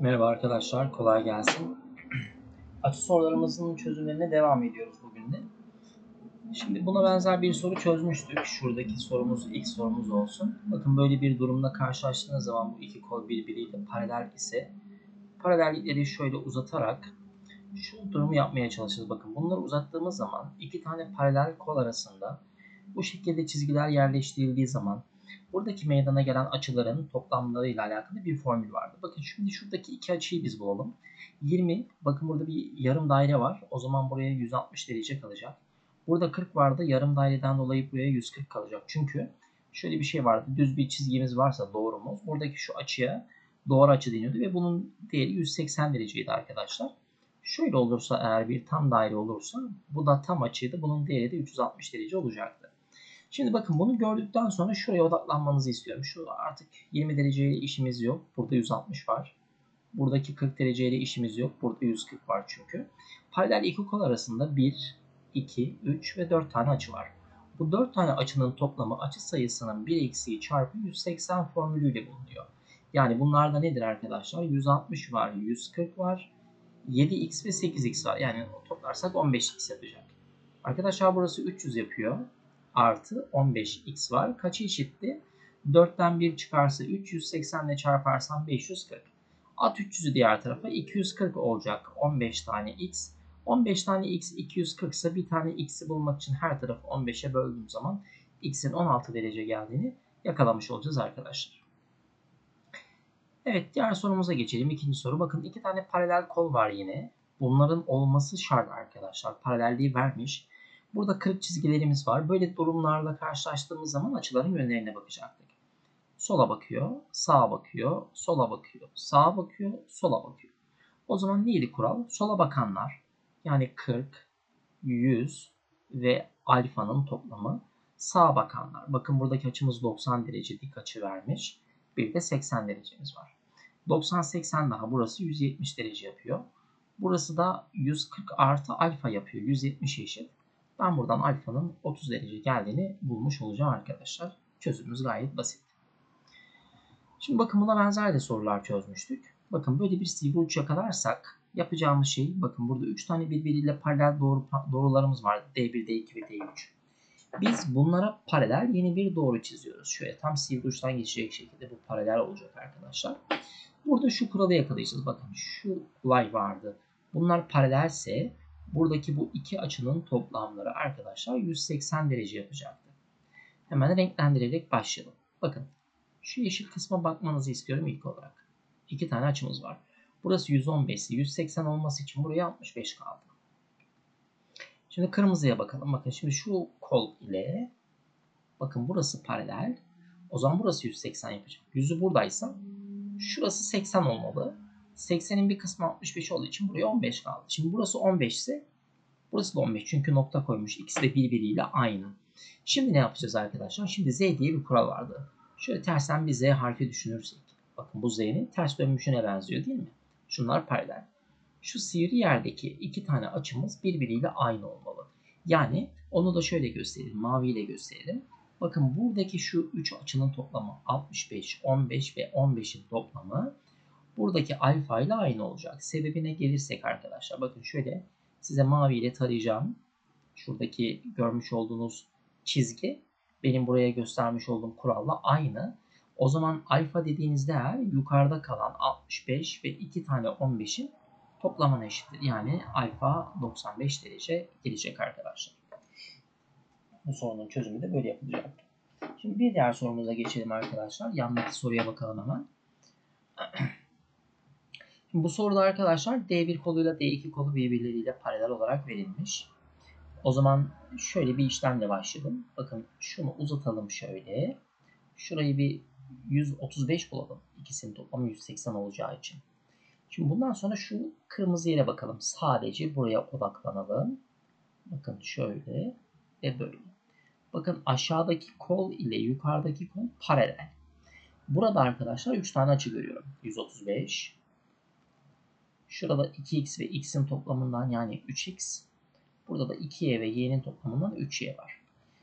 Merhaba arkadaşlar, kolay gelsin. Açı sorularımızın çözümlerine devam ediyoruz bugün de. Şimdi buna benzer bir soru çözmüştük. Şuradaki sorumuz ilk sorumuz olsun. Bakın böyle bir durumda karşılaştığınız zaman bu iki kol birbiriyle paralel ise paralellikleri şöyle uzatarak şu durumu yapmaya çalışırız. Bakın bunları uzattığımız zaman iki tane paralel kol arasında bu şekilde çizgiler yerleştirildiği zaman buradaki meydana gelen açıların toplamlarıyla alakalı bir formül vardı. Bakın şimdi şuradaki iki açıyı biz bulalım. 20, bakın burada bir yarım daire var. O zaman buraya 160 derece kalacak. Burada 40 vardı. Yarım daireden dolayı buraya 140 kalacak. Çünkü şöyle bir şey vardı. Düz bir çizgimiz varsa doğrumuz. Buradaki şu açıya doğru açı deniyordu ve bunun değeri 180 dereceydi arkadaşlar. Şöyle olursa eğer bir tam daire olursa bu da tam açıydı. Bunun değeri de 360 derece olacaktı. Şimdi bakın bunu gördükten sonra şuraya odaklanmanızı istiyorum. Şu artık 20 dereceyle işimiz yok. Burada 160 var. Buradaki 40 dereceyle işimiz yok. Burada 140 var çünkü. Paralel iki kol arasında 1, 2, 3 ve 4 tane açı var. Bu 4 tane açının toplamı açı sayısının 1 eksiği çarpı 180 formülüyle bulunuyor. Yani bunlarda nedir arkadaşlar? 160 var, 140 var, 7x ve 8x var. Yani toplarsak 15x yapacak. Arkadaşlar burası 300 yapıyor. Artı 15x var. Kaçı eşitti? 4'ten 1 çıkarsa 380 ile çarparsam 540. At 300'ü diğer tarafa 240 olacak 15 tane x. 15 tane x 240 ise bir tane x'i bulmak için her tarafı 15'e böldüğüm zaman x'in 16 derece geldiğini yakalamış olacağız arkadaşlar. Evet diğer sorumuza geçelim. İkinci soru. Bakın iki tane paralel kol var yine. Bunların olması şart arkadaşlar. Paralelliği vermiş. Burada kırık çizgilerimiz var. Böyle durumlarla karşılaştığımız zaman açıların yönlerine bakacaktık. Sola bakıyor, sağa bakıyor, sola bakıyor, sağa bakıyor, sola bakıyor. O zaman neydi kural? Sola bakanlar yani 40, 100 ve alfanın toplamı. Sağa bakanlar. Bakın buradaki açımız 90 derece dik açı vermiş. Bir de 80 derecemiz var. 90-80 daha burası 170 derece yapıyor. Burası da 140 artı alfa yapıyor. 170 eşit. Ben buradan alfanın 30 derece geldiğini bulmuş olacağım arkadaşlar. Çözümümüz gayet basit. Şimdi bakın buna benzer de sorular çözmüştük. Bakın böyle bir sivri uç yakalarsak yapacağımız şey bakın burada 3 tane birbiriyle paralel doğru, doğrularımız var. D1, D2 ve D3. Biz bunlara paralel yeni bir doğru çiziyoruz. Şöyle tam sivri uçtan geçecek şekilde bu paralel olacak arkadaşlar. Burada şu kuralı yakalayacağız. Bakın şu olay vardı. Bunlar paralelse buradaki bu iki açının toplamları arkadaşlar 180 derece yapacaktı. Hemen renklendirerek başlayalım. Bakın şu yeşil kısma bakmanızı istiyorum ilk olarak. İki tane açımız var. Burası 115 ise 180 olması için buraya 65 kaldı. Şimdi kırmızıya bakalım. Bakın şimdi şu kol ile bakın burası paralel. O zaman burası 180 yapacak. Yüzü buradaysa şurası 80 olmalı. 80'in bir kısmı 65 olduğu için buraya 15 kaldı. Şimdi burası 15 ise burası da 15 çünkü nokta koymuş. İkisi de birbiriyle aynı. Şimdi ne yapacağız arkadaşlar? Şimdi Z diye bir kural vardı. Şöyle tersten bir Z harfi düşünürsek. Bakın bu Z'nin ters dönmüşüne benziyor değil mi? Şunlar paralel. Şu sivri yerdeki iki tane açımız birbiriyle aynı olmalı. Yani onu da şöyle gösterelim. Maviyle gösterelim. Bakın buradaki şu 3 açının toplamı 65, 15 ve 15'in toplamı buradaki alfa ile aynı olacak. Sebebine gelirsek arkadaşlar bakın şöyle size mavi ile tarayacağım. Şuradaki görmüş olduğunuz çizgi benim buraya göstermiş olduğum kuralla aynı. O zaman alfa dediğiniz değer yukarıda kalan 65 ve 2 tane 15'in toplamına eşittir. Yani alfa 95 derece gelecek arkadaşlar. Bu sorunun çözümü de böyle yapılacak. Şimdi bir diğer sorumuza geçelim arkadaşlar. Yandaki soruya bakalım hemen. Bu soruda arkadaşlar D1 koluyla D2 kolu birbirleriyle paralel olarak verilmiş. O zaman şöyle bir işlemle başlayalım. Bakın şunu uzatalım şöyle. Şurayı bir 135 bulalım. İkisinin toplamı 180 olacağı için. Şimdi bundan sonra şu kırmızı yere bakalım. Sadece buraya odaklanalım. Bakın şöyle ve böyle. Bakın aşağıdaki kol ile yukarıdaki kol paralel. Burada arkadaşlar 3 tane açı görüyorum. 135. Şurada 2x ve x'in toplamından yani 3x. Burada da 2y ve y'nin toplamından 3y var.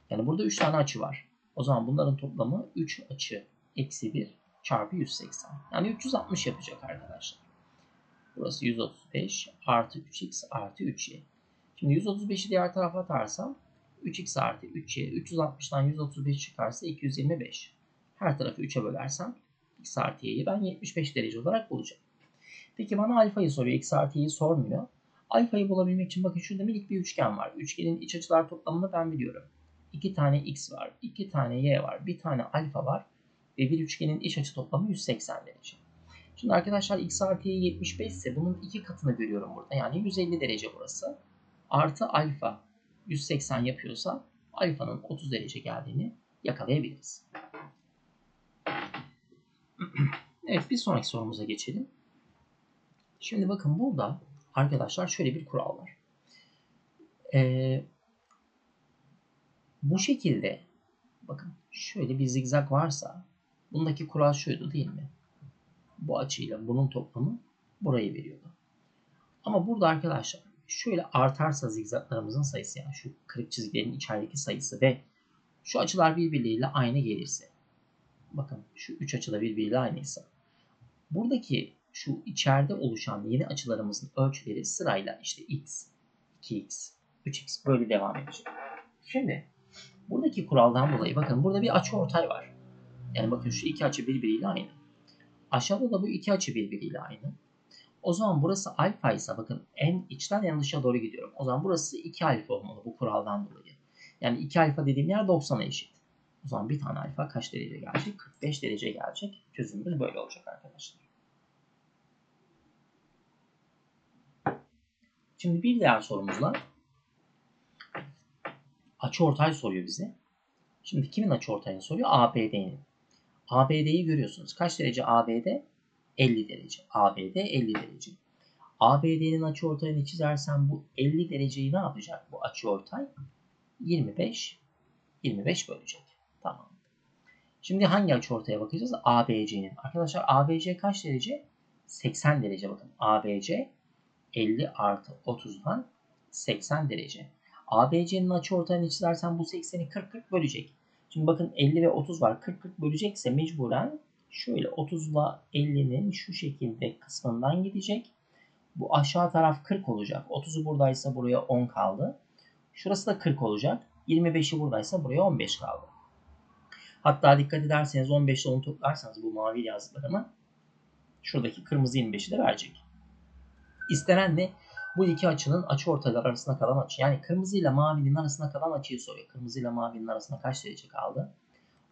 Yani burada 3 tane açı var. O zaman bunların toplamı 3 açı eksi 1 çarpı 180. Yani 360 yapacak arkadaşlar. Burası 135 artı 3x artı 3y. Şimdi 135'i diğer tarafa atarsam 3x artı 3y 360'dan 135 çıkarsa 225. Her tarafı 3'e bölersem x artı y'yi ben 75 derece olarak bulacağım. Peki bana alfayı soruyor. X artı y'yi sormuyor. Alfayı bulabilmek için bakın şurada minik bir üçgen var. Üçgenin iç açılar toplamını ben biliyorum. 2 tane x var, 2 tane y var, bir tane alfa var ve bir üçgenin iç açı toplamı 180 derece. Şimdi arkadaşlar x artı y 75 ise bunun iki katını görüyorum burada. Yani 150 derece burası. Artı alfa 180 yapıyorsa alfanın 30 derece geldiğini yakalayabiliriz. evet bir sonraki sorumuza geçelim. Şimdi bakın burada arkadaşlar şöyle bir kural var. Ee, bu şekilde bakın şöyle bir zigzag varsa bundaki kural şuydu değil mi? Bu açıyla bunun toplamı burayı veriyordu. Ama burada arkadaşlar şöyle artarsa zigzaglarımızın sayısı yani şu kırık çizgilerin içerideki sayısı ve şu açılar birbirleriyle aynı gelirse bakın şu üç açıda birbiriyle aynıysa buradaki şu içeride oluşan yeni açılarımızın ölçüleri sırayla işte x, 2x, 3x böyle devam edecek. Şimdi buradaki kuraldan dolayı bakın burada bir açı ortay var. Yani bakın şu iki açı birbiriyle aynı. Aşağıda da bu iki açı birbiriyle aynı. O zaman burası alfa ise bakın en içten en dışa doğru gidiyorum. O zaman burası 2 alfa olmalı bu kuraldan dolayı. Yani 2 alfa dediğim yer 90'a eşit. O zaman bir tane alfa kaç derece gelecek? 45 derece gelecek. Çözümümüz böyle olacak arkadaşlar. Şimdi bir diğer sorumuzla açıortay soruyor bize. Şimdi kimin açıortayını soruyor? ABD'nin. ABD'yi görüyorsunuz. Kaç derece ABD? 50 derece. ABD 50 derece. ABD'nin açıortayını çizersem bu 50 dereceyi ne yapacak bu açıortay? 25 25 bölecek. Tamam. Şimdi hangi açıortaya bakacağız? ABC'nin. Arkadaşlar ABC kaç derece? 80 derece bakın. ABC 50 artı 30'dan 80 derece. ABC'nin açıortayını çizersem bu 80'i 40-40 bölecek. Şimdi bakın 50 ve 30 var. 40-40 bölecekse mecburen şöyle 30 ile 50'nin şu şekilde kısmından gidecek. Bu aşağı taraf 40 olacak. 30'u buradaysa buraya 10 kaldı. Şurası da 40 olacak. 25'i buradaysa buraya 15 kaldı. Hatta dikkat ederseniz 15 ile 10 toplarsanız bu mavi yazdıklarımı şuradaki kırmızı 25'i de verecek. İstenen ne? Bu iki açının açı ortaylar arasında kalan açı. Yani kırmızı ile mavinin arasında kalan açıyı soruyor. Kırmızı ile mavinin arasında kaç derece kaldı?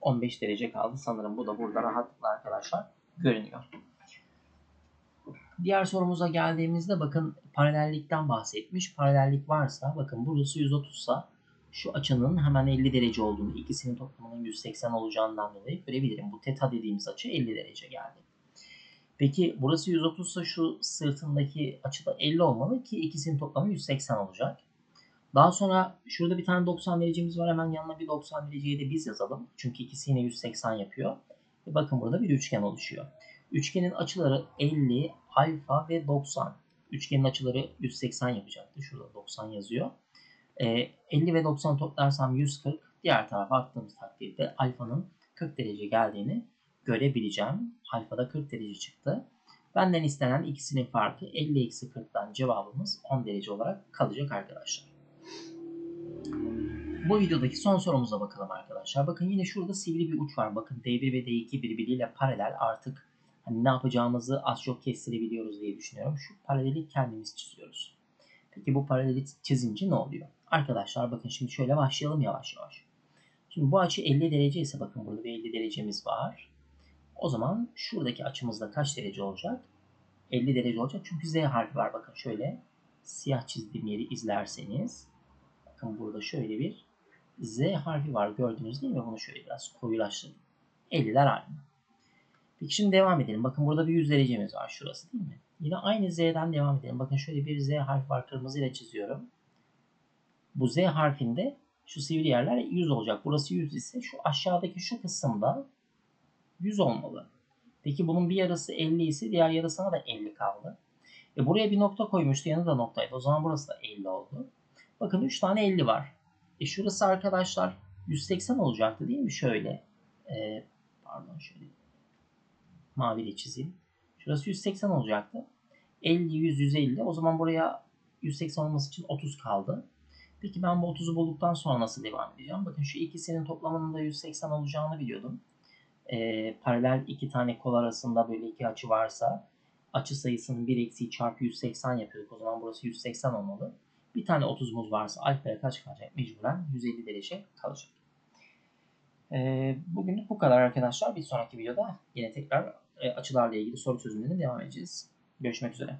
15 derece kaldı. Sanırım bu da burada rahatlıkla arkadaşlar görünüyor. Diğer sorumuza geldiğimizde bakın paralellikten bahsetmiş. Paralellik varsa bakın burası 130 sa şu açının hemen 50 derece olduğunu, ikisinin toplamının 180 olacağından dolayı görebilirim. Bu teta dediğimiz açı 50 derece geldi. Peki burası 130 ise şu sırtındaki açı da 50 olmalı ki ikisinin toplamı 180 olacak. Daha sonra şurada bir tane 90 derecemiz var. Hemen yanına bir 90 dereceyi de biz yazalım. Çünkü ikisi yine 180 yapıyor. Ve bakın burada bir üçgen oluşuyor. Üçgenin açıları 50, alfa ve 90. Üçgenin açıları 180 yapacaktı. Şurada 90 yazıyor. Ee, 50 ve 90 toplarsam 140. Diğer tarafa attığımız takdirde alfanın 40 derece geldiğini görebileceğim. Alfada 40 derece çıktı. Benden istenen ikisinin farkı 50 eksi 40'dan cevabımız 10 derece olarak kalacak arkadaşlar. Bu videodaki son sorumuza bakalım arkadaşlar. Bakın yine şurada sivri bir uç var. Bakın D1 ve D2 birbiriyle paralel artık hani ne yapacağımızı az çok kestirebiliyoruz diye düşünüyorum. Şu paraleli kendimiz çiziyoruz. Peki bu paraleli çizince ne oluyor? Arkadaşlar bakın şimdi şöyle başlayalım yavaş yavaş. Şimdi bu açı 50 derece ise bakın burada bir 50 derecemiz var. O zaman şuradaki açımızda kaç derece olacak? 50 derece olacak. Çünkü Z harfi var. Bakın şöyle siyah çizdiğim yeri izlerseniz bakın burada şöyle bir Z harfi var. Gördünüz değil mi? Bunu şöyle biraz koyulaştırdım. 50'ler aynı. Peki şimdi devam edelim. Bakın burada bir 100 derecemiz var. Şurası değil mi? Yine aynı Z'den devam edelim. Bakın şöyle bir Z harfi var. Kırmızıyla çiziyorum. Bu Z harfinde şu sivri yerler 100 olacak. Burası 100 ise şu aşağıdaki şu kısımda 100 olmalı. Peki bunun bir yarısı 50 ise diğer yarısına da 50 kaldı. E buraya bir nokta koymuştu. Yanı da noktaydı. O zaman burası da 50 oldu. Bakın 3 tane 50 var. E şurası arkadaşlar 180 olacaktı değil mi? Şöyle. E, pardon şöyle. Maviyle çizeyim. Şurası 180 olacaktı. 50, 100, 150. O zaman buraya 180 olması için 30 kaldı. Peki ben bu 30'u bulduktan sonra nasıl devam edeceğim? Bakın şu ikisinin toplamının da 180 olacağını biliyordum. Ee, paralel iki tane kol arasında böyle iki açı varsa açı sayısının 1 eksiği çarpı 180 yapıyorduk. O zaman burası 180 olmalı. Bir tane 30'umuz varsa alfaya kaç kalacak? Mecburen 150 derece kalacak. Ee, bugünlük bu kadar arkadaşlar. Bir sonraki videoda yine tekrar e, açılarla ilgili soru çözümlerine devam edeceğiz. Görüşmek üzere.